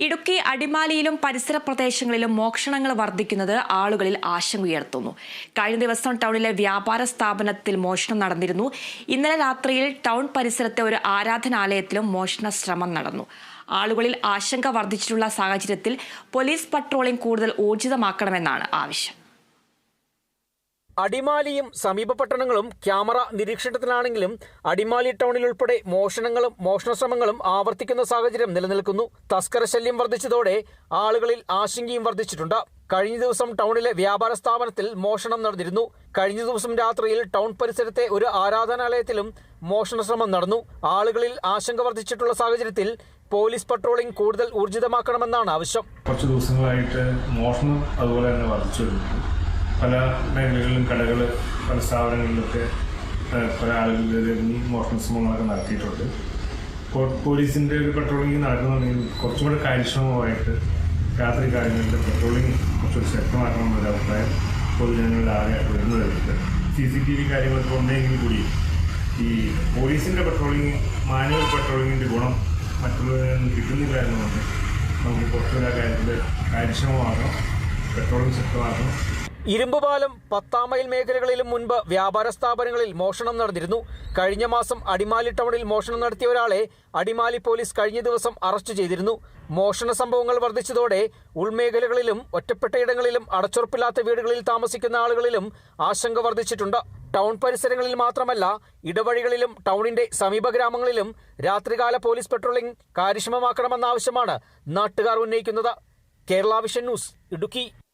ഇടുക്കി അടിമാലിയിലും പരിസര പ്രദേശങ്ങളിലും മോഷണങ്ങൾ വർദ്ധിക്കുന്നത് ആളുകളിൽ ആശങ്കയുയർത്തുന്നു കഴിഞ്ഞ ദിവസം ടൗണിലെ വ്യാപാര സ്ഥാപനത്തിൽ മോഷണം നടന്നിരുന്നു. ഇന്നലെ രാത്രിയിൽ ടൗൺ പരിസരത്തെ ഒരു ആരാധനാലയത്തിലും മോഷണ ശ്രമം നടന്നു. ആളുകളിൽ ആശങ്ക വർദ്ധിച്ചിട്ടുള്ള സാഹചര്യത്തിൽ പോലീസ് പട്രോളിംഗ് കൂടുതൽ ഊർജിതമാക്കണമെന്നാണ് ആവശ്യം. അടിമാലിയും സമീപ പട്ടണങ്ങളും ക്യാമറ നിരീക്ഷണത്തിലാണെങ്കിലും അടിമാലി ടൗണിൽ ഉൾപ്പെടെ മോഷണങ്ങളും മോഷണശ്രമങ്ങളും ആവർത്തിക്കുന്ന സാഹചര്യം നിലനിൽക്കുന്നു. തസ്കര ശല്യം വർദ്ധിച്ചതോടെ ആളുകളിൽ ആശങ്കയും വർദ്ധിച്ചിട്ടുണ്ട്. കഴിഞ്ഞ ദിവസം ടൗണിലെ വ്യാപാര സ്ഥാപനത്തിൽ മോഷണം നടന്നിരുന്നു. കഴിഞ്ഞ ദിവസം രാത്രിയിൽ ടൗൺ പരിസരത്തെ ഒരു ആരാധനാലയത്തിലും മോഷണശ്രമം നടന്നു. ആളുകളിൽ ആശങ്ക വർദ്ധിച്ചിട്ടുള്ള സാഹചര്യത്തിൽ പോലീസ് പട്രോളിംഗ് കൂടുതൽ ഊർജിതമാക്കണമെന്നാണ് ആവശ്യം. കുറച്ച് ദിവസങ്ങളായിട്ട് മോഷണം അതുപോലെ തന്നെ വർദ്ധിച്ചു പല മേഖലകളിലും കടകൾ പല സ്ഥാപനങ്ങളിലൊക്കെ പല ആളുകളിൽ മോഷണ ശ്രമങ്ങളൊക്കെ നടത്തിയിട്ടുണ്ട്. ഇപ്പോൾ പോലീസിന്റെ ഒരു പെട്രോളിംഗ് നടക്കുന്നുണ്ടെങ്കിൽ കുറച്ചും കൂടെ കാര്യക്ഷമമായിട്ട് രാത്രി കാലങ്ങളിൽ പെട്രോളിംഗ് കുറച്ചുകൂടി ശക്തമാക്കണമെന്നൊരു അഭിപ്രായം പൊതുജനങ്ങളിൽ ആകെ വരുന്നതായിട്ട് സി സി ടി വി കാര്യങ്ങളൊക്കെ ഉണ്ടെങ്കിൽ കൂടി ഈ പോലീസിന്റെ പെട്രോളിംഗ് മാനുവൽ പെട്രോളിങ്ങിന്റെ ഗുണം മറ്റുള്ളവരിൽ നിന്ന് കിട്ടുന്നില്ല എന്നുകൊണ്ട് നമുക്ക് കുറച്ചുകൂടെ ആ കാര്യത്തിൽ കാര്യക്ഷമമാക്കണം പെട്രോളിംഗ് ശക്തമാക്കണം ഇരുമ്പുപാലം പത്താം മൈൽ മേഖലകളിലും മുൻപ് വ്യാപാര സ്ഥാപനങ്ങളിൽ മോഷണം നടന്നിരുന്നു. കഴിഞ്ഞ മാസം അടിമാലി ടൗണിൽ മോഷണം നടത്തിയ ഒരാളെ അടിമാലി പോലീസ് കഴിഞ്ഞ ദിവസം അറസ്റ്റ് ചെയ്തിരുന്നു. മോഷണ സംഭവങ്ങൾ വർദ്ധിച്ചതോടെ ഉൾമേഖലകളിലും ഒറ്റപ്പെട്ടയിടങ്ങളിലും അടച്ചുറപ്പില്ലാത്ത വീടുകളിൽ താമസിക്കുന്ന ആളുകളിലും ആശങ്ക വർദ്ധിച്ചിട്ടുണ്ട്. ടൗൺ പരിസരങ്ങളിൽ മാത്രമല്ല ഇടവഴികളിലും ടൗണിന്റെ സമീപ ഗ്രാമങ്ങളിലും രാത്രികാല പോലീസ് പെട്രോളിംഗ് കാര്യക്ഷമമാക്കണമെന്ന ആവശ്യമാണ് നാട്ടുകാർ ഉന്നയിക്കുന്നത്. Kerala Vision news Idukki.